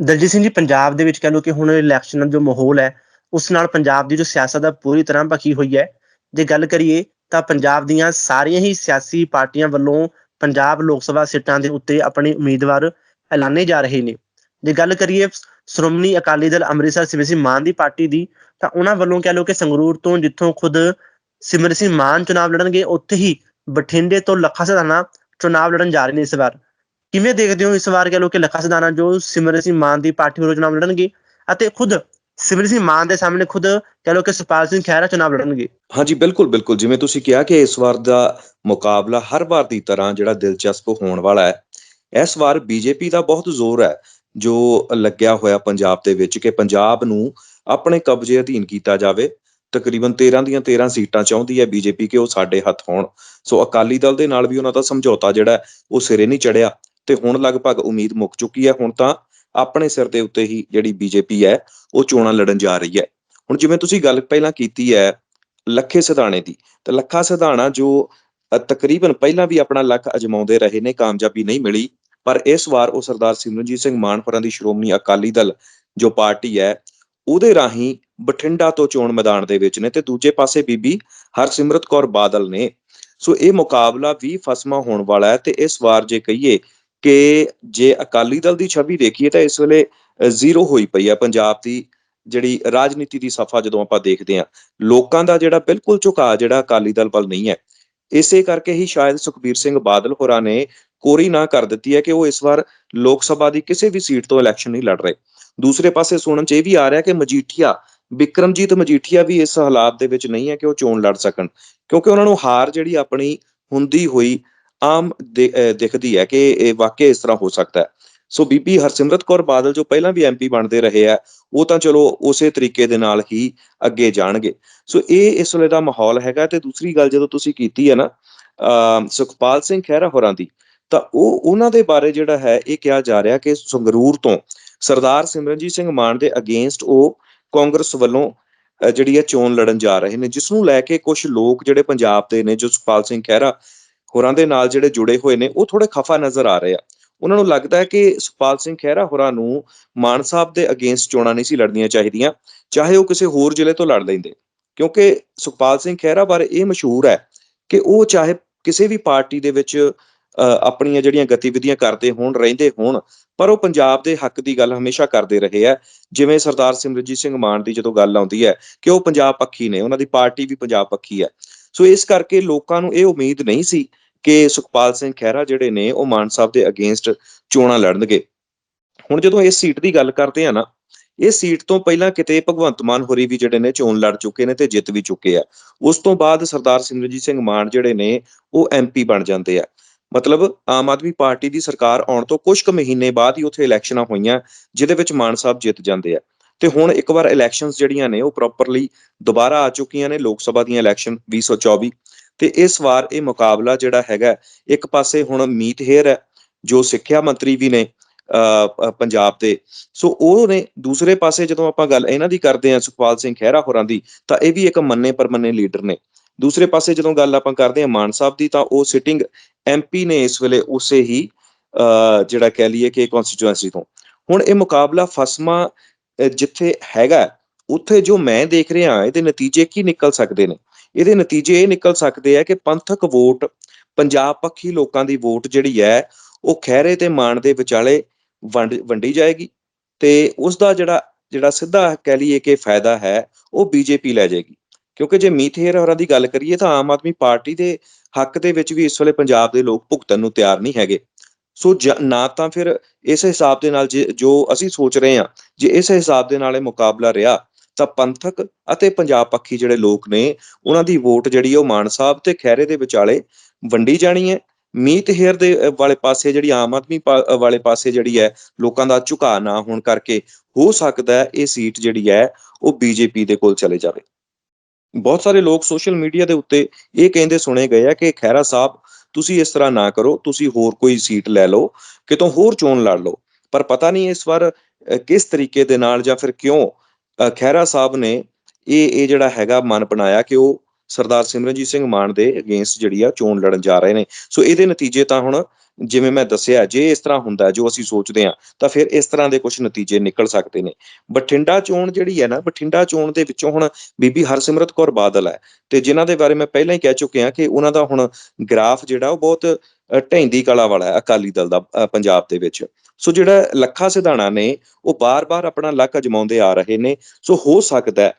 ਦਲਜੀਤ ਸਿੰਘ ਜੀ, ਪੰਜਾਬ ਦੇ ਵਿੱਚ ਕਹਿ ਲਓ ਕਿ ਹੁਣ ਇਲੈਕਸ਼ਨ ਦਾ ਜੋ ਮਾਹੌਲ ਹੈ, ਉਸ ਨਾਲ ਪੰਜਾਬ ਦੀ ਜੋ ਸਿਆਸਤ ਹੈ ਪੂਰੀ ਤਰ੍ਹਾਂ ਭਖੀ ਹੋਈ ਹੈ। ਜੇ ਗੱਲ ਕਰੀਏ ਤਾਂ ਪੰਜਾਬ ਦੀਆਂ ਸਾਰੀਆਂ ਹੀ ਸਿਆਸੀ ਪਾਰਟੀਆਂ ਵੱਲੋਂ ਪੰਜਾਬ ਲੋਕ ਸਭਾ ਸੀਟਾਂ ਦੇ ਉੱਤੇ ਆਪਣੇ ਉਮੀਦਵਾਰ ਐਲਾਨੇ ਜਾ ਰਹੇ ਨੇ। ਜੇ ਗੱਲ ਕਰੀਏ ਸ਼੍ਰੋਮਣੀ ਅਕਾਲੀ ਦਲ ਅੰਮ੍ਰਿਤਸਰ ਸਿਮਰ ਸਿੰਘ ਮਾਨ ਦੀ ਪਾਰਟੀ ਦੀ, ਤਾਂ ਉਹਨਾਂ ਵੱਲੋਂ ਕਹਿ ਲਓ ਕਿ ਸੰਗਰੂਰ ਤੋਂ ਜਿੱਥੋਂ ਖੁਦ ਸਿਮਰ ਸਿੰਘ ਮਾਨ ਚੁਣਾਵ ਲੜਨਗੇ, ਉੱਥੇ ਹੀ ਬਠਿੰਡੇ ਤੋਂ ਲੱਖਾ ਸਦਾਨਾ ਚੁਣਾਵ ਲੜਨ ਜਾ ਰਹੇ ਨੇ ਇਸ ਵਾਰ। ਕਿਵੇਂ ਦੇਖਦੇ ਹੋ ਇਸ ਵਾਰ ਕਹਿ ਲਓ ਕਿ ਲੱਖਾ ਸਦਾਨਾ ਜੋ ਸਿਮਰਨ ਸਿੰਘ ਮਾਨ ਦੀ ਪਾਰਟੀ ਵੱਲੋਂ ਚੁਣਾਵ ਲੜਨਗੇ ਅਤੇ ਖੁਦ ਸਿਮਰਨ ਸਿੰਘ ਮਾਨ ਦੇ ਸਾਹਮਣੇ ਖੁਦ ਕਹਿ ਲਓ ਕਿ ਸੁਪਾਲ ਸਿੰਘ ਖਹਿਰਾ ਚੁਣਾਵ ਲੜਨਗੇ? ਹਾਂਜੀ, ਬਿਲਕੁਲ ਬਿਲਕੁਲ। ਜਿਵੇਂ ਤੁਸੀਂ ਕਿਹਾ ਕਿ ਇਸ ਵਾਰ ਦਾ ਮੁਕਾਬਲਾ ਹਰ ਵਾਰ ਦੀ ਤਰ੍ਹਾਂ ਜਿਹੜਾ ਦਿਲਚਸਪ ਹੋਣ ਵਾਲਾ ਹੈ, ਇਸ ਵਾਰ ਬੀਜੇਪੀ ਦਾ ਬਹੁਤ ਜ਼ੋਰ ਹੈ ਜੋ ਲੱਗਿਆ ਹੋਇਆ ਪੰਜਾਬ ਦੇ ਵਿੱਚ ਕਿ ਪੰਜਾਬ ਨੂੰ ਆਪਣੇ ਕਬਜ਼ੇ ਅਧੀਨ ਕੀਤਾ ਜਾਵੇ। ਤਕਰੀਬਨ 13 ਦੀਆਂ 13 ਸੀਟਾਂ ਚਾਹੁੰਦੀ ਹੈ ਬੀਜੇਪੀ ਕਿ ਉਹ ਸਾਡੇ ਹੱਥ ਹੋਣ। ਸੋ ਅਕਾਲੀ ਦਲ ਦੇ ਨਾਲ ਵੀ ਉਹਨਾਂ ਦਾ ਸਮਝੌਤਾ ਜਿਹੜਾ ਉਹ ਸਿਰੇ ਨਹੀਂ ਚੜਿਆ ਤੇ ਹੁਣ ਲਗਭਗ ਉਮੀਦ ਮੁੱਕ ਚੁੱਕੀ ਹੈ। ਹੁਣ ਤਾਂ ਆਪਣੇ ਸਿਰ ਦੇ ਉੱਤੇ ਹੀ ਜਿਹੜੀ ਬੀਜੇਪੀ ਹੈ, ਉਹ ਚੋਣਾਂ ਲੜਨ ਜਾ ਰਹੀ ਹੈ। ਹੁਣ ਜਿਵੇਂ ਤੁਸੀਂ ਗੱਲ ਪਹਿਲਾਂ ਕੀਤੀ ਹੈ ਲੱਖੇ ਸਿਧਾਣੇ ਦੀ, ਤੇ ਲੱਖਾ ਸਿਧਾਣਾ ਜੋ ਤਕਰੀਬਨ ਪਹਿਲਾਂ ਵੀ ਆਪਣਾ ਲੱਕ ਅਜਮਾਉਂਦੇ ਰਹੇ ਨੇ, ਕਾਮਯਾਬੀ ਨਹੀਂ ਮਿਲੀ, ਪਰ ਇਸ ਵਾਰ ਉਹ ਸਰਦਾਰ ਸਿਮਰਨਜੀਤ ਸਿੰਘ ਮਾਨ ਹੋਰਾਂ ਦੀ ਸ਼੍ਰੋਮਣੀ ਅਕਾਲੀ ਦਲ ਜੋ ਪਾਰਟੀ ਹੈ, ਉਹਦੇ ਰਾਹੀਂ ਬਠਿੰਡਾ ਤੋਂ ਚੋਣ ਮੈਦਾਨ ਦੇ ਵਿੱਚ ਨੇ ਤੇ ਦੂਜੇ ਪਾਸੇ ਬੀਬੀ ਹਰਸਿਮਰਤ ਕੌਰ ਬਾਦਲ ਨੇ। ਸੋ ਇਹ ਮੁਕਾਬਲਾ ਵੀ ਫਸਮਾ ਹੋਣ ਵਾਲਾ ਹੈ ਤੇ ਇਸ ਵਾਰ ਜੇ ਕਹੀਏ ਕਿ ਜੇ ਅਕਾਲੀ ਦਲ ਦੀ ਛਵੀ ਦੇਖੀਏ ਤਾਂ ਇਸ ਵੇਲੇ ਜ਼ੀਰੋ ਹੋਈ ਪਈ ਹੈ ਪੰਜਾਬ ਦੀ ਜਿਹੜੀ ਰਾਜਨੀਤੀ ਦੀ ਸਫਾ ਜਦੋਂ ਆਪਾਂ ਦੇਖਦੇ ਹਾਂ। ਲੋਕਾਂ ਦਾ ਜਿਹੜਾ ਬਿਲਕੁਲ ਝੁਕਾਅ ਜਿਹੜਾ ਅਕਾਲੀ ਦਲ ਵੱਲ ਨਹੀਂ ਹੈ। ਇਸੇ ਕਰਕੇ ਹੀ ਸ਼ਾਇਦ ਸੁਖਬੀਰ ਸਿੰਘ ਬਾਦਲ ਹੋਰਾਂ ਨੇ ਕੋਰੀ ਨਾ ਕਰ ਦਿੱਤੀ ਹੈ ਕਿ ਉਹ ਇਸ ਵਾਰ ਲੋਕ ਸਭਾ ਦੀ ਕਿਸੇ ਵੀ ਸੀਟ ਤੋਂ ਇਲੈਕਸ਼ਨ ਨਹੀਂ ਲੜ ਰਹੇ। ਦੂਸਰੇ ਪਾਸੇ ਸੁਣਨ ਚ ਇਹ ਵੀ ਆ ਰਿਹਾ ਕਿ ਮਜੀਠੀਆ ਵਿਕਰਮਜੀਤ ਮਜੀਠੀਆ ਵੀ ਇਸ ਹਾਲਾਤ ਦੇ ਵਿੱਚ ਨਹੀਂ ਹੈ ਕਿ ਉਹ ਚੋਣ ਲੜ ਸਕਣ। ਕਿਉਂਕਿ ਉਹਨਾਂ ਨੂੰ ਹਾਰ ਜਿਹੜੀ ਆਪਣੀ ਹੁੰਦੀ ਹੋਈ ਆਮ ਦੇ- ਦਿਖਦੀ ਹੈ ਕਿ ਇਹ ਵਾਕਿਆ ਇਸ ਤਰ੍ਹਾਂ ਹੋ ਸਕਦਾ ਹੈ। ਸੋ ਬੀਬੀ ਹਰਸਿਮਰਤ ਕੌਰ ਬਾਦਲ ਜੋ ਪਹਿਲਾਂ ਵੀ ਐਮਪੀ ਬਣਦੇ ਰਹੇ ਆ, ਉਹ ਤਾਂ ਚਲੋ ਉਸੇ ਤਰੀਕੇ ਦੇ ਨਾਲ ਹੀ ਅੱਗੇ ਜਾਣਗੇ। ਸੋ ਇਹ ਇਸ ਵੇਲੇ ਦਾ ਮਾਹੌਲ ਹੈਗਾ ਤੇ ਦੂਸਰੀ ਗੱਲ ਜਦੋਂ ਤੁਸੀਂ ਕੀਤੀ ਹੈ ਨਾ ਸੁਖਪਾਲ ਸਿੰਘ ਖਹਿਰਾ ਹੋਰਾਂ ਦੀ, ਤਾਂ ਉਹ ਉਹਨਾਂ ਦੇ ਬਾਰੇ ਜਿਹੜਾ ਹੈ, ਇਹ ਕਿਹਾ ਜਾ ਰਿਹਾ ਕਿ ਸੰਗਰੂਰ ਤੋਂ ਸਰਦਾਰ ਸਿਮਰਨਜੀਤ ਸਿੰਘ ਮਾਨ ਦੇ ਅਗੇਂਸਟ ਉਹ ਕਾਂਗਰਸ ਵੱਲੋਂ ਜਿਹੜੀ ਹੈ ਚੋਣ ਲੜਨ ਜਾ ਰਹੇ ਨੇ, ਜਿਸ ਨੂੰ ਲੈ ਕੇ ਕੁਝ ਲੋਕ ਜਿਹੜੇ ਪੰਜਾਬ ਦੇ ਨੇ, ਜੋ ਸੁਖਪਾਲ ਸਿੰਘ ਖਹਿਰਾ ਹੋਰਾਂ ਦੇ ਨਾਲ ਜਿਹੜੇ ਜੁੜੇ ਹੋਏ ਨੇ, ਉਹ ਥੋੜੇ ਖਫਾ ਨਜ਼ਰ ਆ ਰਹੇ ਆ। ਉਹਨਾਂ ਨੂੰ ਲੱਗਦਾ ਹੈ ਕਿ ਸੁਖਪਾਲ ਸਿੰਘ ਖਹਿਰਾ ਹੋਰਾਂ ਨੂੰ ਮਾਨ ਸਾਹਿਬ ਦੇ ਅਗੇਂਸਟ ਚੋਣਾਂ ਨਹੀਂ ਸੀ ਲੜਨੀਆਂ ਚਾਹੀਦੀਆਂ, ਚਾਹੇ ਉਹ ਕਿਸੇ ਹੋਰ ਜ਼ਿਲ੍ਹੇ ਤੋਂ ਲੜ ਲੈਂਦੇ। ਕਿਉਂਕਿ ਸੁਖਪਾਲ ਸਿੰਘ ਖਹਿਰਾ ਬਾਰੇ ਇਹ ਮਸ਼ਹੂਰ ਹੈ ਕਿ ਉਹ ਚਾਹੇ ਕਿਸੇ ਵੀ ਪਾਰਟੀ ਦੇ ਵਿੱਚ ਆਪਣੀਆਂ ਜਿਹੜੀਆਂ ਗਤੀਵਿਧੀਆਂ ਕਰਦੇ ਹੋਣ, ਰਹਿੰਦੇ ਹੋਣ, ਪਰ ਉਹ ਪੰਜਾਬ ਦੇ ਹੱਕ ਦੀ ਗੱਲ ਹਮੇਸ਼ਾ ਕਰਦੇ ਰਹੇ ਆ ਜਿਵੇਂ ਸਰਦਾਰ ਸਿਮਰਜੀਤ ਸਿੰਘ ਮਾਨ ਦੀ ਜਦੋਂ ਗੱਲ ਆਉਂਦੀ ਹੈ ਕਿ ਉਹ ਪੰਜਾਬ ਪੱਖੀ ਨੇ, ਉਹਨਾਂ ਦੀ ਪਾਰਟੀ ਵੀ ਪੰਜਾਬ ਪੱਖੀ ਹੈ। ਸੋ ਇਸ ਕਰਕੇ ਲੋਕਾਂ ਨੂੰ ਇਹ ਉਮੀਦ ਨਹੀਂ ਸੀ ਕਿ ਸੁਖਪਾਲ ਸਿੰਘ ਖਹਿਰਾ ਜਿਹੜੇ ਨੇ ਉਹ ਮਾਨ ਸਾਹਿਬ ਦੇ ਅਗੇਂਸਟ ਚੋਣਾਂ ਲੜਨਗੇ। ਹੁਣ ਜਦੋਂ ਇਸ ਸੀਟ ਦੀ ਗੱਲ ਕਰਦੇ ਆ ਨਾ, ਇਹ ਸੀਟ ਤੋਂ ਪਹਿਲਾਂ ਕਿਤੇ ਭਗਵੰਤ ਮਾਨ ਹੋਰੀ ਵੀ ਜਿਹੜੇ ਨੇ ਚੋਣ ਲੜ ਚੁੱਕੇ ਨੇ ਤੇ ਜਿੱਤ ਵੀ ਚੁੱਕੇ ਆ। ਉਸ ਤੋਂ ਬਾਅਦ ਸਰਦਾਰ ਸਿਮਰਜੀਤ ਸਿੰਘ ਮਾਨ ਜਿਹੜੇ ਨੇ ਉਹ ਐਮਪੀ ਬਣ ਜਾਂਦੇ ਆ। ਮਤਲਬ ਆਮ ਆਦਮੀ ਪਾਰਟੀ ਦੀ ਸਰਕਾਰ ਆਉਣ ਤੋਂ ਕੁਝ ਕੁ ਮਹੀਨੇ ਬਾਅਦ ਹੀ ਉੱਥੇ ਇਲੈਕਸ਼ਨਾਂ ਹੋਈਆਂ, ਜਿਹਦੇ ਵਿੱਚ ਮਾਨ ਸਾਹਿਬ ਜਿੱਤ ਜਾਂਦੇ ਆ। ਤੇ ਹੁਣ ਇੱਕ ਵਾਰ ਇਲੈਕਸ਼ਨਸ ਜਿਹੜੀਆਂ ਨੇ ਉਹ ਪ੍ਰੋਪਰਲੀ ਦੁਬਾਰਾ ਆ ਚੁੱਕੀਆਂ ਨੇ, ਲੋਕ ਸਭਾ ਦੀਆਂ ਇਲੈਕਸ਼ਨ 2024 ਤੇ ਇਸ ਵਾਰ ਇਹ ਮੁਕਾਬਲਾ ਜਿਹੜਾ ਹੈਗਾ ਇੱਕ ਪਾਸੇ ਹੁਣ ਮੀਤ ਹੇਰ ਹੈ, ਜੋ ਸਿੱਖਿਆ ਮੰਤਰੀ ਵੀ ਨੇ ਪੰਜਾਬ ਦੇ। ਸੋ ਉਹ ਨੇ ਦੂਸਰੇ ਪਾਸੇ ਜਦੋਂ ਆਪਾਂ ਗੱਲ ਇਹਨਾਂ ਦੀ ਕਰਦੇ ਹਾਂ, ਸੁਖਪਾਲ ਸਿੰਘ ਖਹਿਰਾ ਹੋਰਾਂ ਦੀ, ਤਾਂ ਇਹ ਵੀ ਇੱਕ ਮੰਨੇ ਪਰਮੰਨੇ ਲੀਡਰ ਨੇ। ਦੂਸਰੇ ਪਾਸੇ ਜਦੋਂ ਗੱਲ ਆਪਾਂ ਕਰਦੇ ਹਾਂ ਮਾਨ ਸਾਹਿਬ ਦੀ, ਤਾਂ ਉਹ ਸਿਟਿੰਗ ਐਮਪੀ ਨੇ ਇਸ ਵੇਲੇ ਉਸੇ ਹੀ ਜਿਹੜਾ ਕਹਿ ਲਈਏ ਕਿ ਕਨਸਟੀਚੁਐਂਸੀ ਤੋਂ। ਹੁਣ ਇਹ ਮੁਕਾਬਲਾ ਫਸਮਾ ਜਿੱਥੇ ਹੈਗਾ ਉੱਥੇ ਜੋ ਮੈਂ ਦੇਖ ਰਿਹਾ ਇਹਦੇ ਨਤੀਜੇ ਕੀ ਨਿਕਲ ਸਕਦੇ ਨੇ? ਇਹਦੇ ਨਤੀਜੇ ਇਹ ਨਿਕਲ ਸਕਦੇ ਆ ਕਿ ਪੰਥਕ ਵੋਟ, ਪੰਜਾਬ ਪੱਖੀ ਲੋਕਾਂ ਦੀ ਵੋਟ ਜਿਹੜੀ ਹੈ, ਉਹ ਖਹਿਰੇ ਤੇ ਮਾਨ ਦੇ ਵਿਚਾਲੇ ਵੰਡ, ਵੰਡੀ ਜਾਏਗੀ ਤੇ ਉਸ ਦਾ ਜਿਹੜਾ ਜਿਹੜਾ ਸਿੱਧਾ ਕਹਿ ਲਈਏ ਕਿ ਫਾਇਦਾ ਹੈ, ਉਹ ਬੀਜੇਪੀ ਲੈ ਜਾਏਗੀ। ਕਿਉਂਕਿ ਜੇ ਮੀਥੇਰ ਹੋਰਾਂ ਦੀ ਗੱਲ ਕਰੀਏ ਤਾਂ ਆਮ ਆਦਮੀ ਪਾਰਟੀ ਦੇ ਹੱਕ ਦੇ ਵਿੱਚ ਵੀ ਇਸ ਵੇਲੇ ਪੰਜਾਬ ਦੇ ਲੋਕ ਭੁਗਤਣ ਨੂੰ ਤਿਆਰ ਨਹੀਂ ਹੈਗੇ। ਸੋ ਜ- ਨਾ ਤਾਂ ਫਿਰ ਇਸ ਹਿਸਾਬ ਦੇ ਨਾਲ ਜੇ, ਜੋ ਅਸੀਂ ਸੋਚ ਰਹੇ ਹਾਂ, ਜੇ ਇਸ ਹਿਸਾਬ ਦੇ ਨਾਲ ਇਹ ਮੁਕਾਬਲਾ ਰਿਹਾ ਤਾਂ ਪੰਥਕ ਅਤੇ ਪੰਜਾਬ ਪੱਖੀ ਜਿਹੜੇ ਲੋਕ ਨੇ, ਉਹਨਾਂ ਦੀ ਵੋਟ ਜਿਹੜੀ ਹੈ ਉਹ ਮਾਨ ਸਾਹਿਬ ਤੇ ਖਹਿਰੇ ਦੇ ਵਿਚਾਲੇ ਵੰਡੀ ਜਾਣੀ ਹੈ। ਮੀਤ ਹੇਅਰ ਦੇ ਵਾਲੇ ਪਾਸੇ ਜਿਹੜੀ ਆਮ ਆਦਮੀ ਵਾਲੇ ਪਾਸੇ ਜਿਹੜੀ ਹੈ, ਲੋਕਾਂ ਦਾ ਝੁਕਾਅ ਨਾ ਹੋਣ ਕਰਕੇ ਹੋ ਸਕਦਾ ਹੈ ਇਹ ਸੀਟ ਜਿਹੜੀ ਹੈ, ਉਹ ਬੀਜੇਪੀ ਦੇ ਕੋਲ ਚਲੇ ਜਾਵੇ। ਬਹੁਤ ਸਾਰੇ ਲੋਕ ਸੋਸ਼ਲ ਮੀਡੀਆ ਦੇ ਉੱਤੇ ਇਹ ਕਹਿੰਦੇ ਸੁਣੇ ਗਏ ਆ ਕਿ ਖਹਿਰਾ ਸਾਹਿਬ, ਤੁਸੀਂ ਇਸ ਤਰ੍ਹਾਂ ਨਾ ਕਰੋ, ਤੁਸੀਂ ਹੋਰ ਕੋਈ ਸੀਟ ਲੈ ਲਓ, ਕਿਤੋਂ ਹੋਰ ਚੋਣ ਲੜ ਲਓ। ਪਰ ਪਤਾ ਨਹੀਂ ਇਸ ਵਾਰ ਕਿਸ ਤਰੀਕੇ ਦੇ ਨਾਲ ਜਾਂ ਫਿਰ ਕਿਉਂ ਖਹਿਰਾ ਸਾਹਿਬ ਨੇ ਇਹ ਇਹ ਜਿਹੜਾ ਹੈਗਾ ਮਨ ਬਣਾਇਆ ਕਿ ਉਹ ਸਰਦਾਰ ਸਿਮਰਨਜੀਤ ਸਿੰਘ ਮਾਨ ਦੇ ਅਗੇਂਸਟ ਜਿਹੜੀ ਆ ਚੋਣ ਲੜਨ ਜਾ ਰਹੇ ਨੇ। ਸੋ ਇਹਦੇ ਨਤੀਜੇ ਤਾਂ ਹੁਣ ਜਿਵੇਂ ਮੈਂ ਦੱਸਿਆ, ਜੇ ਇਸ ਤਰ੍ਹਾਂ ਹੁੰਦਾ ਜੋ ਅਸੀਂ ਸੋਚਦੇ ਹਾਂ, ਤਾਂ ਫਿਰ ਇਸ ਤਰ੍ਹਾਂ ਦੇ ਕੁਝ ਨਤੀਜੇ ਨਿਕਲ ਸਕਦੇ ਨੇ। ਬਠਿੰਡਾ ਚੋਣ ਜਿਹੜੀ ਹੈ ਨਾ, ਬਠਿੰਡਾ ਚੋਣ ਦੇ ਵਿੱਚੋਂ ਹੁਣ ਬੀਬੀ ਹਰਸਿਮਰਤ ਕੌਰ ਬਾਦਲ ਹੈ। ਤੇ ਜਿਨ੍ਹਾਂ ਦੇ ਬਾਰੇ ਮੈਂ ਪਹਿਲਾਂ ਹੀ ਕਹਿ ਚੁੱਕਿਆ ਕਿ ਉਹਨਾਂ ਦਾ ਹੁਣ ਗ੍ਰਾਫ ਜਿਹੜਾ ਉਹ ਬਹੁਤ ਅ, ਕਲਾ ਵਾਲਾ ਅਕਾਲੀ ਦਲ ਦਾ ਪੰਜਾਬ ਦੇ ਵਿੱਚ। ਸੋ ਜਿਹੜਾ ਲੱਖਾ ਸਿਧਾਣਾ ਨੇ ਉਹ ਬਾਰ-ਬਾਰ ਆਪਣਾ ਲੱਕ ਅਜਮਾਉਂਦੇ ਆ ਰਹੇ ਨੇ। ਸੋ ਹੋ ਸਕਦਾ ਹੈ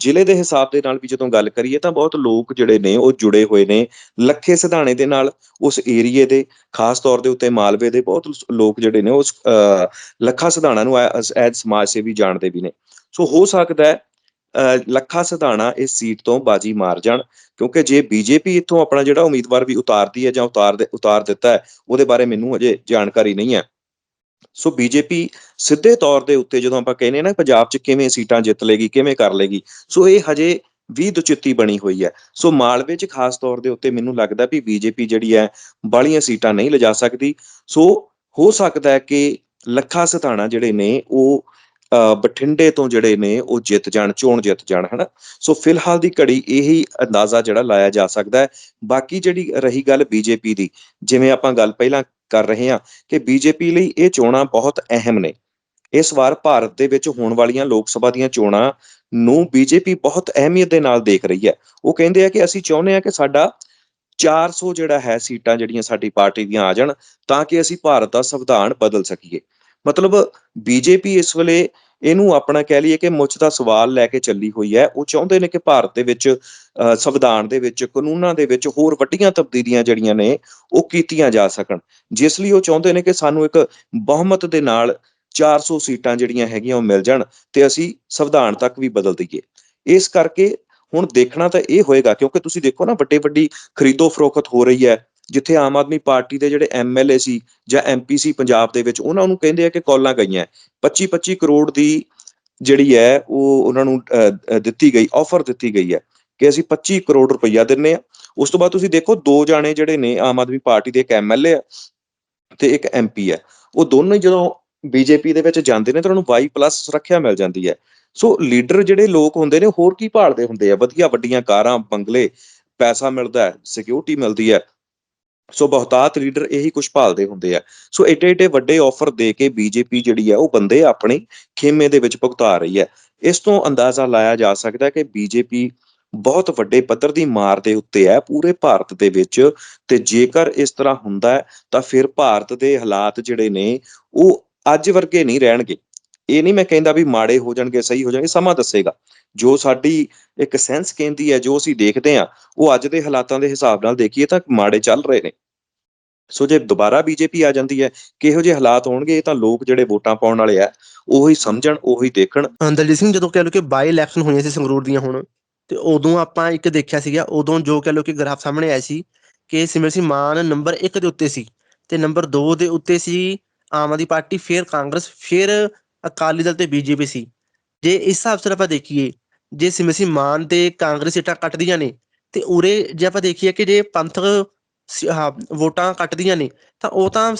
ਜ਼ਿਲ੍ਹੇ ਦੇ ਹਿਸਾਬ ਦੇ ਨਾਲ ਵੀ ਜਦੋਂ ਗੱਲ ਕਰੀਏ ਤਾਂ ਬਹੁਤ ਲੋਕ ਜਿਹੜੇ ਨੇ ਉਹ ਜੁੜੇ ਹੋਏ ਨੇ ਲੱਖੇ ਸਿਧਾਣੇ ਦੇ ਨਾਲ ਉਸ ਏਰੀਏ ਦੇ ਖਾਸ ਤੌਰ ਦੇ ਉੱਤੇ ਮਾਲਵੇ ਦੇ ਬਹੁਤ ਲੋਕ ਜਿਹੜੇ ਨੇ ਉਸ ਅ, ਲੱਖਾ ਸਿਧਾਣਾ ਨੂੰ ਐਜ਼ ਸਮਾਜ ਸੇਵੀ ਜਾਣਦੇ ਵੀ ਨੇ। ਸੋ ਹੋ ਸਕਦਾ ਹੈ ਲੱਖਾ ਸਧਾਣਾ ਇਸ ਸੀਟ ਤੋਂ ਬਾਜੀ ਮਾਰ ਜਾਣ, ਕਿਉਂਕਿ ਜੇ ਬੀਜੇਪੀ ਇੱਥੋਂ ਆਪਣਾ ਜਿਹੜਾ ਉਮੀਦਵਾਰ ਵੀ ਉਤਾਰਦੀ ਹੈ ਜਾਂ ਉਤਾਰ ਦੇ, ਉਤਾਰ ਦਿੱਤਾ ਹੈ, ਉਹਦੇ ਬਾਰੇ ਮੈਨੂੰ ਅਜੇ ਜਾਣਕਾਰੀ ਨਹੀਂ ਹੈ। ਸੋ ਬੀਜੇਪੀ ਸਿੱਧੇ ਤੌਰ ਦੇ ਉੱਤੇ ਜਦੋਂ ਆਪਾਂ ਕਹਿੰਦੇ ਨਾ, ਪੰਜਾਬ 'ਚ ਕਿਵੇਂ ਸੀਟਾਂ ਜਿੱਤ ਲੇਗੀ, ਕਿਵੇਂ ਕਰ ਲੇਗੀ, ਸੋ ਇਹ ਹਜੇ ਵੀ ਦੁਚਿੱਤੀ ਬਣੀ ਹੋਈ ਹੈ। ਸੋ ਮਾਲਵੇ 'ਚ ਖਾਸ ਤੌਰ ਦੇ ਉੱਤੇ ਮੈਨੂੰ ਲੱਗਦਾ ਵੀ ਬੀਜੇਪੀ ਜਿਹੜੀ ਹੈ ਬਾਲੀਆਂ ਸੀਟਾਂ ਨਹੀਂ ਲਿਜਾ ਸਕਦੀ। ਸੋ ਹੋ ਸਕਦਾ ਹੈ ਕਿ ਲੱਖਾ ਸਥਾਣਾ ਜਿਹੜੇ ਨੇ, ਉਹ ਬਠਿੰਡੇ ਤੋਂ ਜਿਹੜੇ ਨੇ ਉਹ ਜਿੱਤ ਜਾਣ, ਚੋਣ ਜਿੱਤ ਜਾਣ, ਹਨਾ? ਸੋ ਫਿਲਹਾਲ ਦੀ ਘੜੀ ਇਹੀ ਅੰਦਾਜ਼ਾ ਜਿਹੜਾ ਲਾਇਆ ਜਾ ਸਕਦਾ ਹੈ। ਬਾਕੀ ਜਿਹੜੀ ਰਹੀ ਗੱਲ ਬੀਜੇਪੀ ਦੀ, ਜਿਵੇਂ ਆਪਾਂ ਗੱਲ ਪਹਿਲਾਂ ਕਰ ਰਹੇ ਹਾਂ ਕਿ ਬੀਜੇਪੀ ਲਈ ਇਹ ਚੋਣਾਂ ਬਹੁਤ ਅਹਿਮ ਨੇ। ਇਸ ਵਾਰ ਭਾਰਤ ਦੇ ਵਿੱਚ ਹੋਣ ਵਾਲੀਆਂ ਲੋਕ ਸਭਾ ਦੀਆਂ ਚੋਣਾਂ ਨੂੰ ਬੀਜੇਪੀ ਬਹੁਤ ਅਹਿਮੀਅਤ ਦੇ ਨਾਲ ਦੇਖ ਰਹੀ ਹੈ। ਉਹ ਕਹਿੰਦੇ ਆ ਕਿ ਅਸੀਂ ਚਾਹੁੰਦੇ ਆ ਕਿ ਸਾਡਾ 400 ਜਿਹੜਾ ਹੈ ਸੀਟਾਂ ਜਿਹੜੀਆਂ ਸਾਡੀ ਪਾਰਟੀ ਦੀਆਂ ਆ ਜਾਣ, ਤਾਂ ਕਿ ਅਸੀਂ ਭਾਰਤ ਦਾ ਸੰਵਿਧਾਨ ਬਦਲ ਸਕੀਏ। ਮਤਲਬ ਬੀਜੇਪੀ ਇਸ ਵੇਲੇ ਇਹਨੂੰ ਆਪਣਾ ਕਹਿ ਲਈਏ ਕਿ ਮੁੱਛ ਦਾ ਸਵਾਲ ਲੈ ਕੇ ਚੱਲੀ ਹੋਈ ਹੈ। ਉਹ ਚਾਹੁੰਦੇ ਨੇ ਕਿ ਭਾਰਤ ਦੇ ਵਿੱਚ ਸੰਵਿਧਾਨ ਦੇ ਵਿੱਚ, ਕਾਨੂੰਨਾਂ ਦੇ ਵਿੱਚ ਹੋਰ ਵੱਡੀਆਂ ਤਬਦੀਲੀਆਂ ਜਿਹੜੀਆਂ ਨੇ ਉਹ ਕੀਤੀਆਂ ਜਾ ਸਕਣ। ਜਿਸ ਲਈ ਉਹ ਚਾਹੁੰਦੇ ਨੇ ਕਿ ਸਾਨੂੰ ਇੱਕ ਬਹੁਮਤ ਦੇ ਨਾਲ 400 ਸੀਟਾਂ ਜਿਹੜੀਆਂ ਹੈਗੀਆਂ ਉਹ ਮਿਲ ਜਾਣ ਤੇ ਅਸੀਂ ਸੰਵਿਧਾਨ ਤੱਕ ਵੀ ਬਦਲ ਦਈਏ। ਇਸ ਕਰਕੇ ਹੁਣ ਦੇਖਣਾ ਤਾਂ ਇਹ ਹੋਏਗਾ ਕਿਉਂਕਿ ਤੁਸੀਂ ਦੇਖੋ ਨਾ ਵੱਡੇ ਵੱਡੀ ਖਰੀਦੋ ਫਰੋਖਤ ਹੋ ਰਹੀ ਹੈ। ਜਿੱਥੇ ਆਮ ਆਦਮੀ ਪਾਰਟੀ ਦੇ ਜਿਹੜੇ ਐਮਐਲਏ ਸੀ ਜਾਂ ਐਮਪੀ ਸੀ ਪੰਜਾਬ ਦੇ ਵਿੱਚ, ਉਹਨਾਂ ਨੂੰ ਕਹਿੰਦੇ ਆ ਕਿ ਕਾਲਾਂ ਗਈਆਂ। 25 25 ਕਰੋੜ ਦੀ ਜਿਹੜੀ ਹੈ, ਉਹ ਉਹਨਾਂ ਨੂੰ ਦਿੱਤੀ ਗਈ ਆਫਰ ਦਿੱਤੀ ਗਈ ਹੈ ਕਿ ਅਸੀਂ 25 ਕਰੋੜ ਰੁਪਈਆ ਦਿੰਨੇ ਆ। ਉਸ ਤੋਂ ਬਾਅਦ ਤੁਸੀਂ ਦੇਖੋ, ਦੋ ਜਾਣੇ ਜਿਹੜੇ ਨੇ ਆਮ ਆਦਮੀ ਪਾਰਟੀ ਦੇ ਇੱਕ ਐਮਐਲਏ ਆ ਤੇ ਇੱਕ ਐਮਪੀ ਹੈ ਉਹ ਦੋਨੋਂ ਹੀ ਜਦੋਂ ਬੀਜੇਪੀ ਦੇ ਵਿੱਚ ਜਾਂਦੇ ਨੇ, ਤਾਂ ਉਹਨਾਂ ਨੂੰ 22 ਪਲੱਸ ਸੁਰੱਖਿਆ ਮਿਲ ਜਾਂਦੀ ਹੈ। ਸੋ ਲੀਡਰ ਜਿਹੜੇ ਲੋਕ ਹੁੰਦੇ ਨੇ, ਹੋਰ ਕੀ ਭਾਲਦੇ ਹੁੰਦੇ ਆ? ਵਧੀਆ ਵੱਡੀਆਂ ਕਾਰਾਂ, ਬੰਗਲੇ, ਪੈਸਾ ਮਿਲਦਾ ਹੈ ਸਿਕਿਉਰਿਟੀ ਮਿਲਦੀ ਹੈ। ਸੋ ਬਹੁਤਾਤ ਲੀਡਰ ਇਹੀ ਕੁਝ ਭਾਲਦੇ ਹੁੰਦੇ ਆ। ਸੋ ਏਡੇ ਏਡੇ ਵੱਡੇ ਆਫਰ ਦੇ ਕੇ ਬੀਜੇਪੀ ਜਿਹੜੀ ਹੈ ਉਹ ਬੰਦੇ ਆਪਣੇ ਖੇਮੇ ਦੇ ਵਿੱਚ ਭੁਗਤਾ ਰਹੀ ਹੈ ਇਸ ਤੋਂ ਅੰਦਾਜ਼ਾ ਲਾਇਆ ਜਾ ਸਕਦਾ ਹੈ ਕਿ ਬੀਜੇਪੀ ਬਹੁਤ ਵੱਡੇ ਪੱਧਰ ਦੀ ਮਾਰ ਦੇ ਉੱਤੇ ਹੈ ਪੂਰੇ ਭਾਰਤ ਦੇ ਵਿੱਚ। ਤੇ ਜੇਕਰ ਇਸ ਤਰ੍ਹਾਂ ਹੁੰਦਾ ਹੈ, ਤਾਂ ਫਿਰ ਭਾਰਤ ਦੇ ਹਾਲਾਤ ਜਿਹੜੇ ਨੇ, ਉਹ ਅੱਜ ਵਰਗੇ ਨਹੀਂ ਰਹਿਣਗੇ। ਇਹ ਨਹੀਂ ਮੈਂ ਕਹਿੰਦਾ ਵੀ ਮਾੜੇ ਹੋ ਜਾਣਗੇ, ਸਹੀ ਹੋ ਜਾਣਗੇ, ਸਮਾਂ ਦੱਸੇਗਾ। ਜੋ ਸਾਡੀ ਇੱਕ ਸੈਂਸ ਕਹਿੰਦੀ ਹੈ ਜੋ ਅਸੀਂ ਦੇਖਦੇ ਹਾਂ ਉਹ ਅੱਜ ਦੇ ਹਾਲਾਤਾਂ ਦੇ ਹਿਸਾਬ ਨਾਲ ਦੇਖੀਏ ਤਾਂ ਮਾੜੇ ਚੱਲ ਰਹੇ ਨੇ। ਸੋ ਜੇ ਦੁਬਾਰਾ ਬੀਜੇਪੀ ਆ ਜਾਂਦੀ ਹੈ ਕਿਹੋ ਜਿਹੇ ਹਾਲਾਤ ਹੋਣਗੇ ਇਹ ਤਾਂ ਲੋਕ ਜਿਹੜੇ ਵੋਟਾਂ ਪਾਉਣ ਵਾਲੇ ਆ ਉਹੀ ਸਮਝਣ ਉਹੀ ਦੇਖਣ। ਅ, ਦਲਜੀਤ ਸਿੰਘ ਜਦੋਂ ਕਹਿ ਲਓ ਕਿ ਬਾਈ ਇਲੈਕਸ਼ਨ ਹੋਈਆਂ ਸੀ ਸੰਗਰੂਰ ਦੀਆਂ ਹੁਣ ਤੇ ਉਦੋਂ ਆਪਾਂ ਇੱਕ ਦੇਖਿਆ ਸੀਗਾ ਉਦੋਂ ਜੋ ਕਹਿ ਲਓ ਕਿ ਗ੍ਰਾਫ ਸਾਹਮਣੇ ਆਇਆ ਸੀ ਕਿ ਸਿਮਰ ਸਿੰਘ ਮਾਨ ਨੰਬਰ 1 ਦੇ ਉੱਤੇ ਸੀ ਤੇ ਨੰਬਰ 2 ਦੇ ਉੱਤੇ ਸੀ ਆਮ ਆਦਮੀ ਪਾਰਟੀ ਫਿਰ ਕਾਂਗਰਸ ਫਿਰ ਅਕਾਲੀ ਦਲ ਤੇ ਬੀਜੇਪੀ ਸੀ। ਜੇ ਇਸ ਹਿਸਾਬ ਸਿਰ ਆਪਾਂ ਦੇਖੀਏ ਜੇ ਸਿਮਰ ਮਾਨ ਤੇ ਕਾਂਗਰਸ ਸੀਟਾਂ ਕੱਟਦੀਆਂ ਨੇ, ਤੇ ਉਰੇ ਜੇ ਆਪਾਂ ਦੇਖੀਏ ਕਿ ਜੇ ਪੰਥਕ ਸ- ਵੋਟਾਂ ਕੱਟਦੀਆਂ ਨੇ, ਤਾਂ ਉਹ ਤਾਂ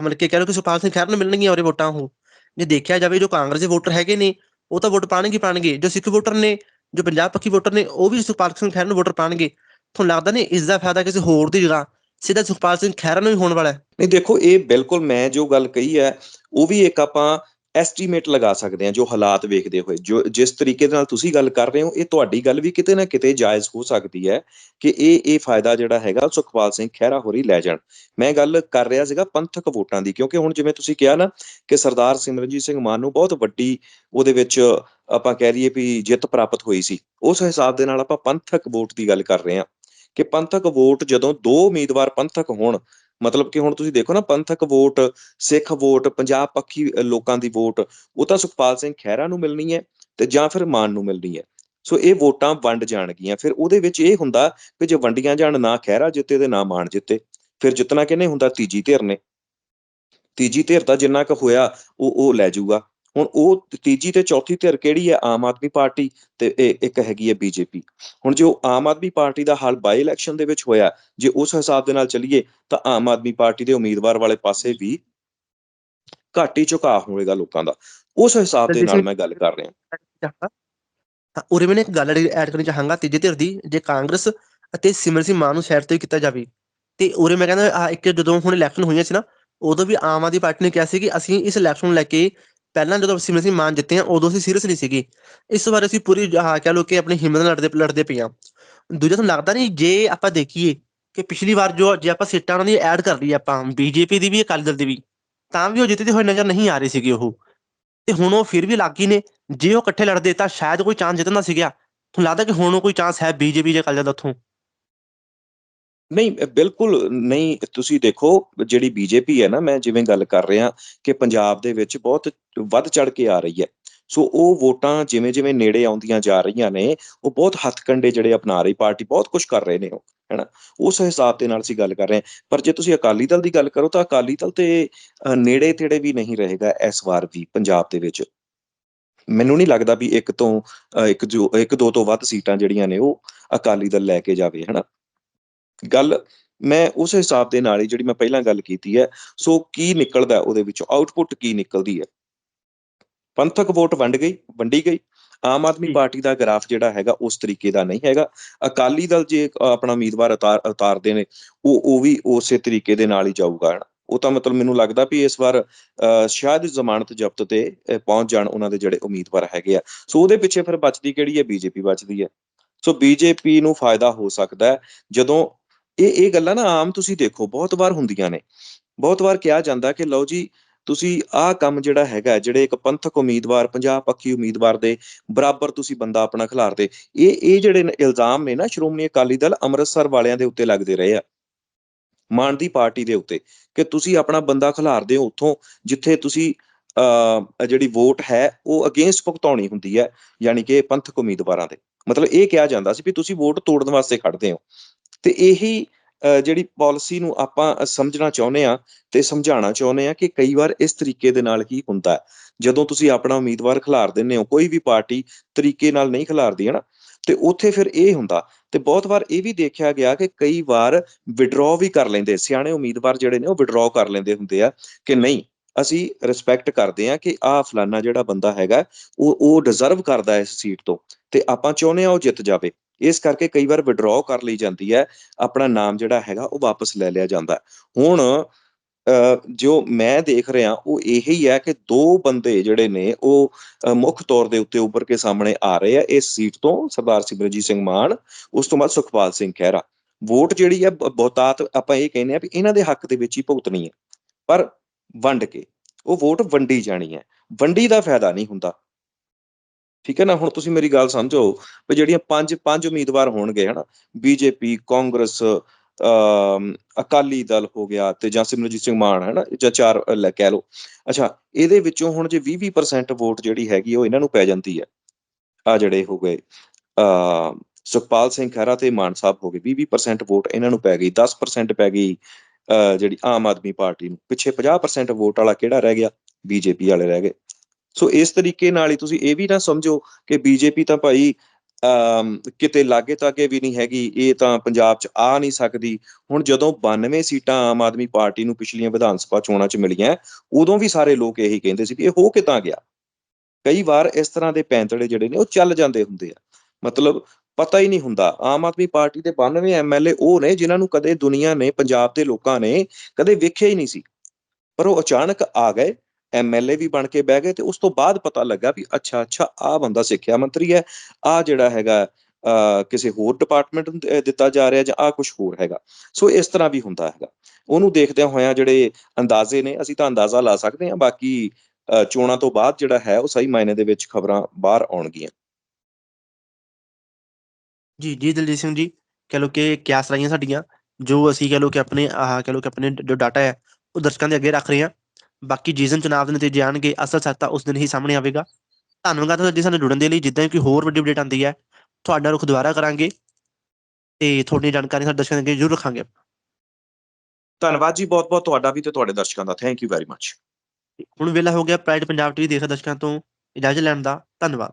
ਮਤਲਬ ਕਿ ਕਹਿ ਕਿ ਸੁਪਾਲ ਸਿੰਘ ਖਹਿਰ ਨੂੰ ਮਿਲਣਗੀਆਂ ਉਰੇ ਵੋਟਾਂ ਉਹ। ਜੇ ਦੇਖਿਆ ਜਾਵੇ ਜੋ ਕਾਂਗਰਸ ਦੇ ਵੋਟਰ ਹੈਗੇ ਨੇ, ਉਹ ਤਾਂ ਵੋਟ ਪਾਣਗੇ ਹੀ ਪਾਣਗੇ। ਜੋ ਸਿੱਖ ਵੋਟਰ ਨੇ, ਜੋ ਪੰਜਾਬ ਪੱਖੀ ਵੋਟਰ ਨੇ, ਉਹ ਵੀ ਸੁਖਪਾਲ ਸਿੰਘ ਖਹਿਰਾ ਨੂੰ ਵੋਟਰ ਪਾਣਗੇ। ਤੁਹਾਨੂੰ ਲੱਗਦਾ ਨਹੀਂ ਇਸ ਦਾ ਫਾਇਦਾ ਕਿਸੇ ਹੋਰ ਦੀ ਜਗ੍ਹਾ? ਸਿੱਧਾ ਸੁਖਪਾਲ ਸਿੰਘ ਖਹਿਰਾ ਨੂੰ ਹੀ ਹੋਣ ਵਾਲਾ ਹੈ। ਨਹੀਂ, ਦੇਖੋ, ਇਹ ਬਿਲਕੁਲ ਮੈਂ ਜੋ ਗੱਲ ਕਹੀ ਹੈ, ਉਹ ਵੀ ਇੱਕ ਆਪਾਂ ਐਸਟੀਮੇਟ ਲਗਾ ਸਕਦੇ ਹਾਂ ਜੋ ਹਾਲਾਤ ਵੇਖਦੇ ਹੋਏ, ਜੋ ਜਿਸ ਤਰੀਕੇ ਦੇ ਨਾਲ ਤੁਸੀਂ ਗੱਲ ਕਰ ਰਹੇ ਹੋ, ਇਹ ਤੁਹਾਡੀ ਗੱਲ ਵੀ ਕਿਤੇ ਨਾ ਕਿਤੇ ਜਾਇਜ਼ ਹੋ ਸਕਦੀ ਹੈ ਕਿ ਇਹ ਇਹ ਫਾਇਦਾ ਜਿਹੜਾ ਹੈਗਾ, ਸੁਖਪਾਲ ਸਿੰਘ ਖਹਿਰਾ ਹੋਰੀ ਲੈ ਜਾਣ। ਮੈਂ ਗੱਲ ਕਰ ਰਿਹਾ ਸੀਗਾ ਪੰਥਕ ਵੋਟਾਂ ਦੀ, ਕਿਉਂਕਿ ਹੁਣ ਜਿਵੇਂ ਤੁਸੀਂ ਕਿਹਾ ਨਾ ਕਿ ਸਰਦਾਰ ਸਿਮਰਨਜੀਤ ਸਿੰਘ ਮਾਨ ਨੂੰ ਬਹੁਤ ਵੱਡੀ ਉਹਦੇ ਵਿੱਚ ਆਪਾਂ ਕਹਿ ਲਈਏ ਵੀ ਜਿੱਤ ਪ੍ਰਾਪਤ ਹੋਈ ਸੀ। ਉਸ ਹਿਸਾਬ ਦੇ ਨਾਲ ਆਪਾਂ ਪੰਥਕ ਵੋਟ ਦੀ ਗੱਲ ਕਰ ਰਹੇ ਹਾਂ ਕਿ ਪੰਥਕ ਵੋਟ ਜਦੋਂ ਦੋ ਉਮੀਦਵਾਰ ਪੰਥਕ ਹੋਣ ਮਤਲਬ ਕਿ ਹੁਣ ਤੁਸੀਂ ਦੇਖੋ ਨਾ ਪੰਥਕ ਵੋਟ, ਸਿੱਖ ਵੋਟ, ਪੰਜਾਬ ਪੱਖੀ ਲੋਕਾਂ ਦੀ ਵੋਟ, ਉਹ ਤਾਂ ਸੁਖਪਾਲ ਸਿੰਘ ਖਹਿਰਾ ਨੂੰ ਮਿਲਣੀ ਹੈ ਤੇ ਜਾਂ ਫਿਰ ਮਾਨ ਨੂੰ ਮਿਲਣੀ ਹੈ। ਸੋ ਇਹ ਵੋਟਾਂ ਵੰਡ ਜਾਣਗੀਆਂ। ਫਿਰ ਉਹਦੇ ਵਿੱਚ ਇਹ ਹੁੰਦਾ ਕਿ ਜੇ ਵੰਡੀਆਂ ਜਾਣ ਨਾ ਖਹਿਰਾ ਜਿੱਤੇ ਤੇ ਨਾ ਮਾਨ ਜਿੱਤੇ, ਫਿਰ ਜਿੱਤਣਾ ਕਿਹਨੇ ਹੁੰਦਾ ਤੀਜੀ ਧਿਰ ਨੇ। ਤੀਜੀ ਧਿਰ ਦਾ ਜਿੰਨਾ ਕੁ ਹੋਇਆ, ਉਹ ਉਹ ਲੈ ਜਾਊਗਾ। ਹੁਣ ਉਹ ਤੀਜੀ ਤੇ ਚੌਥੀ ਧਿਰ ਕਿਹੜੀ ਹੈ? ਆਮ ਆਦਮੀ ਪਾਰਟੀ ਤੇ ਇੱਕ ਹੈਗੀ ਹੈ ਬੀਜੇਪੀ। ਹੁਣ ਜੋ ਆਮ ਆਦਮੀ ਪਾਰਟੀ ਦਾ ਹਾਲ ਬਾਈ ਇਲੈਕਸ਼ਨ ਦੇ ਵਿੱਚ ਹੋਇਆ, ਜੇ ਉਸ ਹਿਸਾਬ ਦੇ ਨਾਲ ਚੱਲੀਏ, ਤਾਂ ਆਮ ਆਦਮੀ ਪਾਰਟੀ ਦੇ ਉਮੀਦਵਾਰ ਵਾਲੇ ਪਾਸੇ ਵੀ ਘੱਟ ਹੀ ਹੋਵੇਗਾ ਲੋਕਾਂ ਦਾ। ਉਸ ਹਿਸਾਬ ਦੇ ਨਾਲ ਮੈਂ ਗੱਲ ਕਰ ਰਿਹਾ। ਉਰੇ ਮੈਂ ਇੱਕ ਗੱਲ ਐਡ ਕਰਨੀ ਚਾਹਾਂਗਾ, ਤੀਜੀ ਧਿਰ ਦੀ, ਜੇ ਕਾਂਗਰਸ ਅਤੇ ਸਿਮਰ ਸਿੰਘ ਮਾਨ ਨੂੰ ਸਾਈਡ ਤੇ ਕੀਤਾ ਜਾਵੇ, ਤੇ ਉਰੇ ਮੈਂ ਕਹਿੰਦਾ, ਆਹ ਇੱਕ ਜਦੋਂ ਹੁਣ ਇਲੈਕਸ਼ਨ ਹੋਈਆਂ ਸੀ ਨਾ, ਉਦੋਂ ਵੀ ਆਮ ਆਦਮੀ ਪਾਰਟੀ ਨੇ ਕਿਹਾ ਸੀ ਕਿ ਅਸੀਂ ਇਸ ਇਲੈਕਸ਼ਨ ਨੂੰ ਲੈ ਕੇ ਪਹਿਲਾਂ ਜਦੋਂ ਸਿਮਰਨ ਸਿੰਘ ਮਾਨ ਜਿੱਤੇ ਆ ਉਦੋਂ ਅਸੀਂ ਸੀਰੀਅਸ ਨਹੀਂ ਸੀਗੇ। ਇਸ ਵਾਰ ਅਸੀਂ ਪੂਰੀ, ਆਹ ਕਹਿ ਲਓ ਕਿ ਆਪਣੀ ਹਿੰਮਤ ਨਾਲ ਲੜਦੇ ਲੜਦੇ ਪਏ ਆ ਦੂਜਾ ਤੁਹਾਨੂੰ ਲੱਗਦਾ ਨਹੀਂ, ਜੇ ਆਪਾਂ ਦੇਖੀਏ ਕਿ ਪਿਛਲੀ ਵਾਰ ਜੋ, ਜੇ ਆਪਾਂ ਸੀਟਾਂ ਉਹਨਾਂ ਦੀ ਐਡ ਕਰ ਲਈ ਆਪਾਂ, ਬੀਜੇਪੀ ਦੀ ਵੀ, ਅਕਾਲੀ ਦਲ ਦੀ ਵੀ, ਤਾਂ ਵੀ ਉਹ ਜਿੱਤਦੇ ਹੋਏ ਨਜ਼ਰ ਨਹੀਂ ਆ ਰਹੇ ਸੀਗੇ ਉਹ। ਤੇ ਹੁਣ ਉਹ ਫਿਰ ਵੀ ਲੱਗੀ ਨੇ। ਜੇ ਉਹ ਇਕੱਠੇ ਲੜਦੇ ਤਾਂ ਸ਼ਾਇਦ ਕੋਈ ਚਾਂਸ ਜਿੱਤਣਾ ਸੀਗਾ। ਤੁਹਾਨੂੰ ਲੱਗਦਾ ਕਿ ਹੁਣ ਕੋਈ ਚਾਂਸ ਹੈ ਬੀਜੇਪੀ ਜੇ ਅਕਾਲੀ ਦਲ ਦਾ ਉੱਥੋਂ? ਨਹੀਂ ਬਿਲਕੁਲ ਨਹੀਂ। ਤੁਸੀਂ ਦੇਖੋ, ਜਿਹੜੀ ਬੀਜੇਪੀ ਹੈ ਨਾ, ਮੈਂ ਜਿਵੇਂ ਗੱਲ ਕਰ ਰਿਹਾ ਕਿ ਪੰਜਾਬ ਦੇ ਵਿੱਚ ਬਹੁਤ ਵੱਧ ਚੜ ਕੇ ਆ ਰਹੀ ਹੈ। ਸੋ ਉਹ ਵੋਟਾਂ ਜਿਵੇਂ ਜਿਵੇਂ ਨੇੜੇ ਆਉਂਦੀਆਂ ਜਾ ਰਹੀਆਂ ਨੇ, ਉਹ ਬਹੁਤ ਹੱਥਕੰਡੇ ਜਿਹੜੇ ਅਪਣਾ ਰਹੀ ਪਾਰਟੀ, ਬਹੁਤ ਕੁਝ ਕਰ ਰਹੇ ਨੇ ਉਹ, ਹੈਨਾ? ਉਸ ਹਿਸਾਬ ਦੇ ਨਾਲ ਅਸੀਂ ਗੱਲ ਕਰ ਰਹੇ ਹਾਂ। ਪਰ ਜੇ ਤੁਸੀਂ ਅਕਾਲੀ ਦਲ ਦੀ ਗੱਲ ਕਰੋ, ਤਾਂ ਅਕਾਲੀ ਦਲ ਤੇ ਨੇੜੇ ਤੇੜੇ ਵੀ ਨਹੀਂ ਰਹੇਗਾ ਇਸ ਵਾਰ ਵੀ ਪੰਜਾਬ ਦੇ ਵਿੱਚ। ਮੈਨੂੰ ਨਹੀਂ ਲੱਗਦਾ ਵੀ ਇੱਕ ਤੋਂ ਇੱਕ ਜੋ, ਇੱਕ ਦੋ ਤੋਂ ਵੱਧ ਸੀਟਾਂ ਜਿਹੜੀਆਂ ਨੇ ਉਹ ਅਕਾਲੀ ਦਲ ਲੈ ਕੇ ਜਾਵੇ, ਹਨਾ? ਗੱਲ ਮੈਂ ਉਸ ਹਿਸਾਬ ਦੇ ਨਾਲ ਹੀ ਜਿਹੜੀ ਮੈਂ ਪਹਿਲਾਂ ਗੱਲ ਕੀਤੀ ਹੈ ਸੋ ਕੀ ਨਿਕਲਦਾ ਉਹਦੇ ਵਿੱਚੋਂ ਆਊਟਪੁੱਟ ਕੀ ਨਿਕਲਦੀ ਹੈ? ਪੰਥਕ ਵੋਟ ਵੰਡ ਗਈ ਵੰਡੀ ਗਈ। ਆਮ ਆਦਮੀ। ਪਾਰਟੀ ਦਾ ਗ੍ਰਾਫ ਜਿਹੜਾ ਹੈਗਾ ਉਸ ਤਰੀਕੇ ਦਾ ਨਹੀਂ ਹੈਗਾ। ਅਕਾਲੀ ਦਲ ਜੇ ਆਪਣਾ ਉਮੀਦਵਾਰ ਉਤਾਰ ਉਤਾਰਦੇ ਨੇ ਉਹ ਉਹ ਵੀ ਉਸੇ ਤਰੀਕੇ ਦੇ ਨਾਲ ਹੀ ਜਾਊਗਾ। ਉਹ ਤਾਂ ਮਤਲਬ ਮੈਨੂੰ ਲੱਗਦਾ ਵੀ ਇਸ ਵਾਰ ਸ਼ਾਇਦ ਜ਼ਮਾਨਤ ਜ਼ਬਤ ਤੇ ਪਹੁੰਚ ਜਾਣ ਉਹਨਾਂ ਦੇ ਜਿਹੜੇ ਉਮੀਦਵਾਰ ਹੈਗੇ ਆ। ਸੋ ਉਹਦੇ ਪਿੱਛੇ ਫਿਰ ਬਚਦੀ ਕਿਹੜੀ ਹੈ? ਬੀਜੇਪੀ ਬਚਦੀ ਹੈ। ਸੋ ਬੀਜੇਪੀ ਨੂੰ ਫਾਇਦਾ ਹੋ ਸਕਦਾ ਹੈ ਜਦੋਂ ਇਹ ਇਹ ਗੱਲਾਂ ਨਾ ਆਮ ਤੁਸੀਂ ਦੇਖੋ, ਬਹੁਤ ਵਾਰ ਹੁੰਦੀਆਂ ਨੇ। ਬਹੁਤ ਵਾਰ ਕਿਹਾ ਜਾਂਦਾ ਕਿ ਲਓ ਜੀ, ਤੁਸੀਂ ਆਹ ਕੰਮ ਜਿਹੜਾ ਹੈਗਾ, ਜਿਹੜੇ ਇੱਕ ਪੰਥਕ ਉਮੀਦਵਾਰ ਪੰਜਾਬ ਪੱਖੀ ਉਮੀਦਵਾਰ ਦੇ ਬਰਾਬਰ ਤੁਸੀਂ ਬੰਦਾ ਆਪਣਾ ਖਿਲਾਰਦੇ ਇਹ ਇਹ ਜਿਹੜੇ ਇਲਜ਼ਾਮ ਨੇ ਨਾ ਸ਼੍ਰੋਮਣੀ ਅਕਾਲੀ ਦਲ ਅੰਮ੍ਰਿਤਸਰ ਵਾਲਿਆਂ ਦੇ ਉੱਤੇ ਲੱਗਦੇ ਰਹੇ ਆ। ਮਾਨ ਦੀ ਪਾਰਟੀ ਦੇ ਉੱਤੇ ਕਿ ਤੁਸੀਂ ਆਪਣਾ ਬੰਦਾ ਖਿਲਾਰਦੇ ਹੋ ਉੱਥੋਂ, ਜਿੱਥੇ ਤੁਸੀਂ, ਅਹ, ਜਿਹੜੀ ਵੋਟ ਹੈ, ਉਹ ਅਗੇਂਸਟ ਭੁਗਤਾਉਣੀ ਹੁੰਦੀ ਹੈ, ਯਾਨੀ ਕਿ ਪੰਥਕ ਉਮੀਦਵਾਰਾਂ ਦੇ। ਮਤਲਬ ਇਹ ਕਿਹਾ ਜਾਂਦਾ ਸੀ ਵੀ ਤੁਸੀਂ ਵੋਟ ਤੋੜਨ ਵਾਸਤੇ ਖੜਦੇ ਹੋ। ਤੇ ਇਹੀ ਜਿਹੜੀ ਪਾਲਿਸੀ ਨੂੰ ਆਪਾਂ ਸਮਝਣਾ ਚਾਹੁੰਦੇ ਆ ਤੇ ਸਮਝਾਉਣਾ ਚਾਹੁੰਦੇ ਆ ਕਿ ਕਈ ਵਾਰ ਇਸ ਤਰੀਕੇ ਦੇ ਨਾਲ ਕੀ ਹੁੰਦਾ ਜਦੋਂ ਤੁਸੀਂ ਆਪਣਾ ਉਮੀਦਵਾਰ ਖਿਲਾਰ ਦਿੰਦੇ ਹੋ, ਕੋਈ ਵੀ ਪਾਰਟੀ ਤਰੀਕੇ ਨਾਲ ਨਹੀਂ ਖਿਲਾਰਦੀ ਹੈ ਨਾ ਤੇ ਉੱਥੇ ਫਿਰ ਇਹ ਹੁੰਦਾ, ਤੇ ਬਹੁਤ ਵਾਰ ਇਹ ਵੀ ਦੇਖਿਆ ਗਿਆ ਕਿ ਕਈ ਵਾਰ ਵਿਡਰਾਅ ਵੀ ਕਰ ਲੈਂਦੇ, ਸਿਆਣੇ ਉਮੀਦਵਾਰ ਜਿਹੜੇ ਨੇ ਉਹ ਵਿਡਰਾਅ ਕਰ ਲੈਂਦੇ ਹੁੰਦੇ ਆ ਕਿ ਨਹੀਂ, ਅਸੀਂ ਰਿਸਪੈਕਟ ਕਰਦੇ ਆ ਕਿ ਆਹ ਫਲਾਨਾ ਜਿਹੜਾ ਬੰਦਾ ਹੈਗਾ, ਉਹ ਉਹ ਡਿਜ਼ਰਵ ਕਰਦਾ ਇਸ ਸੀਟ ਤੋਂ, ਤੇ ਆਪਾਂ ਚਾਹੁੰਦੇ ਆ ਉਹ ਜਿੱਤ ਜਾਵੇ। ਇਸ ਕਰਕੇ ਕਈ ਵਾਰ ਵਿਡਰਾਅ ਕਰ ਲਈ ਜਾਂਦੀ ਹੈ ਆਪਣਾ ਨਾਮ ਜਿਹੜਾ ਹੈਗਾ ਉਹ ਵਾਪਸ ਲੈ ਲਿਆ ਜਾਂਦਾ। ਹੁਣ ਅਹ, ਜੋ ਮੈਂ ਦੇਖ ਰਿਹਾ ਉਹ ਇਹੀ ਹੈ ਕਿ ਦੋ ਬੰਦੇ ਜਿਹੜੇ ਨੇ ਉਹ ਮੁੱਖ ਤੌਰ ਦੇ ਉੱਤੇ ਉੱਭਰ ਕੇ ਸਾਹਮਣੇ ਆ ਰਹੇ ਆ ਇਸ ਸੀਟ ਤੋਂ ਸਰਦਾਰ ਸਿਮਰਜੀਤ ਸਿੰਘ ਮਾਨ ਉਸ ਤੋਂ ਬਾਅਦ ਸੁਖਪਾਲ ਸਿੰਘ ਖਹਿਰਾ। ਵੋਟ ਜਿਹੜੀ ਹੈ ਬ- ਬਹੁਤਾਤ ਆਪਾਂ ਇਹ ਕਹਿੰਦੇ ਆ ਵੀ ਇਹਨਾਂ ਦੇ ਹੱਕ ਦੇ ਵਿੱਚ ਹੀ ਭੁਗਤਣੀ ਹੈ। ਪਰ ਵੰਡ ਕੇ ਉਹ ਵੋਟ ਵੰਡੀ ਜਾਣੀ ਹੈ। ਵੰਡੀ ਦਾ ਫਾਇਦਾ ਨਹੀਂ ਹੁੰਦਾ। ਠੀਕ ਹੈ ਨਾ? ਹੁਣ ਤੁਸੀਂ ਮੇਰੀ ਗੱਲ ਸਮਝੋ ਵੀ ਜਿਹੜੀਆਂ ਪੰਜ ਪੰਜ ਉਮੀਦਵਾਰ ਹੋਣਗੇ ਹਨਾ? ਬੀਜੇਪੀ ਕਾਂਗਰਸ ਅਕਾਲੀ ਦਲ ਹੋ ਗਿਆ ਤੇ ਜਾਂ ਸਿਮਰਜੀਤ ਸਿੰਘ ਮਾਨ ਹੈ ਨਾ ਜਾਂ ਚਾਰ ਲੈ ਕਹਿ ਲਓ। ਅੱਛਾ ਇਹਦੇ ਵਿੱਚੋਂ ਹੁਣ ਜੇ 20-20% ਵੋਟ ਜਿਹੜੀ ਹੈਗੀ ਉਹ ਇਹਨਾਂ ਨੂੰ ਪੈ ਜਾਂਦੀ ਹੈ। ਆ ਜਿਹੜੇ ਹੋ ਗਏ ਅ ਸੁਖਪਾਲ ਸਿੰਘ ਖਹਿਰਾ ਤੇ ਮਾਨ ਸਾਹਿਬ ਹੋ ਗਏ 20-20% ਵੋਟ ਇਹਨਾਂ ਨੂੰ ਪੈ ਗਈ 10% ਪੈ ਗਈ ਅ, ਜਿਹੜੀ ਆਮ ਆਦਮੀ ਪਾਰਟੀ ਨੂੰ। ਪਿੱਛੇ 50% ਵੋਟ ਵਾਲਾ ਕਿਹੜਾ ਰਹਿ ਗਿਆ? ਬੀਜੇਪੀ ਵਾਲੇ ਰਹਿ ਗਏ। ਸੋ ਇਸ ਤਰੀਕੇ ਨਾਲ ਹੀ ਤੁਸੀਂ ਇਹ ਵੀ ਨਾ ਸਮਝੋ ਕਿ ਬੀਜੇਪੀ ਤਾਂ ਭਾਈ ਕਿਤੇ ਲਾਗੇ ਤਾਗੇ ਵੀ ਨਹੀਂ ਹੈਗੀ, ਇਹ ਤਾਂ ਪੰਜਾਬ 'ਚ ਆ ਨਹੀਂ ਸਕਦੀ। ਹੁਣ ਜਦੋਂ 92 ਸੀਟਾਂ ਆਮ ਆਦਮੀ ਪਾਰਟੀ ਨੂੰ ਪਿਛਲੀਆਂ ਵਿਧਾਨ ਸਭਾ ਚੋਣਾਂ 'ਚ ਮਿਲੀਆਂ, ਉਦੋਂ ਵੀ ਸਾਰੇ ਲੋਕ ਇਹੀ ਕਹਿੰਦੇ ਸੀ ਕਿ ਇਹ ਹੋ ਕਿੱਦਾਂ ਗਿਆ? ਕਈ ਵਾਰ ਇਸ ਤਰ੍ਹਾਂ ਦੇ ਪੈਂਤੜੇ ਜਿਹੜੇ ਨੇ ਉਹ ਚੱਲ ਜਾਂਦੇ ਹੁੰਦੇ ਆ। ਮਤਲਬ ਪਤਾ ਹੀ ਨਹੀਂ ਹੁੰਦਾ। ਆਮ ਆਦਮੀ ਪਾਰਟੀ ਦੇ 92 ਐਮਐਲਏ ਉਹ ਨੇ ਜਿਨ੍ਹਾਂ ਨੂੰ ਕਦੇ ਦੁਨੀਆ ਨੇ, ਪੰਜਾਬ ਦੇ ਲੋਕਾਂ ਨੇ ਕਦੇ ਵੇਖਿਆ ਹੀ ਨਹੀਂ ਸੀ। ਪਰ ਉਹ ਅਚਾਨਕ ਆ ਗਏ ਐਮਐਲਏ ਵੀ ਬਣ ਕੇ ਬਹਿ ਗਏ ਤੇ ਉਸ ਤੋਂ ਬਾਅਦ ਪਤਾ ਲੱਗਾ ਵੀ ਅੱਛਾ ਅੱਛਾ ਆ ਬੰਦਾ ਸਿੱਖਿਆ ਮੰਤਰੀ ਹੈ ਆ ਜਿਹੜਾ ਹੈਗਾ ਕਿਸੇ ਹੋਰ ਡਿਪਾਰਟਮੈਂਟ ਨੂੰ ਦਿੱਤਾ ਜਾ ਰਿਹਾ ਜਾਂ ਆ ਕੁਝ ਹੋਰ ਹੈਗਾ। ਸੋ ਇਸ ਤਰ੍ਹਾਂ ਵੀ ਹੁੰਦਾ ਹੈਗਾ। ਉਹਨੂੰ ਦੇਖਦਿਆਂ ਹੋਇਆਂ ਜਿਹੜੇ ਅੰਦਾਜ਼ੇ ਨੇ, ਅਸੀਂ ਤਾਂ ਅੰਦਾਜ਼ਾ ਲਾ ਸਕਦੇ ਹਾਂ, ਬਾਕੀ ਚੋਣਾਂ ਤੋਂ ਬਾਅਦ ਜਿਹੜਾ ਹੈ ਉਹ ਸਹੀ ਮਾਇਨੇ ਦੇ ਵਿੱਚ ਖਬਰਾਂ ਬਾਹਰ ਆਉਣਗੀਆਂ। ਜੀ ਜੀ ਦਲਜੀਤ ਸਿੰਘ ਜੀ, ਕਹ ਲੋ ਕਿ ਕਿਆਸ ਰਾਈਆਂ ਸਾਡੀਆਂ, ਜੋ ਅਸੀਂ ਕਹ ਲੋ ਕਿ ਆਪਣੇ, ਆਹ ਕਹ ਲੋ ਕਿ ਆਪਣੇ ਜੋ ਡਾਟਾ ਹੈ, ਉਹ ਦਰਸ਼ਕਾਂ ਦੇ ਅੱਗੇ ਰੱਖ ਰਹੇ ਹਾਂ। ਬਾਕੀ ਜਿਸ ਦਿਨ ਚੁਣਾਵ ਦੇ ਨਤੀਜੇ ਆਣਗੇ ਅਸਲ ਸੱਤਾ ਉਸ ਦਿਨ ਹੀ ਸਾਹਮਣੇ ਆਵੇਗਾ। ਧੰਨਵਾਦ ਤੁਹਾਡੇ ਸਾਨੂੰ ਜੁੜਨ ਦੇ ਲਈ ਜਿੱਦਾਂ ਕਿ ਹੋਰ ਵੱਡੀ ਅਪਡੇਟ ਆਉਂਦੀ ਹੈ ਤੁਹਾਡਾ ਰੁਖ ਦੁਬਾਰਾ ਕਰਾਂਗੇ ਤੇ ਤੁਹਾਡੀ ਜਾਣਕਾਰੀ ਸਾਡੇ ਦਰਸ਼ਕਾਂ ਦੇ ਅੱਗੇ ਜ਼ਰੂਰ ਰੱਖਾਂਗੇ। ਧੰਨਵਾਦ ਜੀ ਬਹੁਤ ਬਹੁਤ ਤੁਹਾਡਾ ਵੀ ਤੇ ਤੁਹਾਡੇ ਦਰਸ਼ਕਾਂ ਦਾ ਥੈਂਕ ਯੂ ਵੈਰੀ ਮੱਚ ਹੁਣ ਵੇਲਾ ਹੋ ਗਿਆ ਪ੍ਰਾਈਡ ਪੰਜਾਬ ਟੀਵੀ ਦੇਖ ਦਰਸ਼ਕਾਂ ਤੋਂ ਇਜਾਜ਼ਤ ਲੈਣ ਦਾ ਧੰਨਵਾਦ।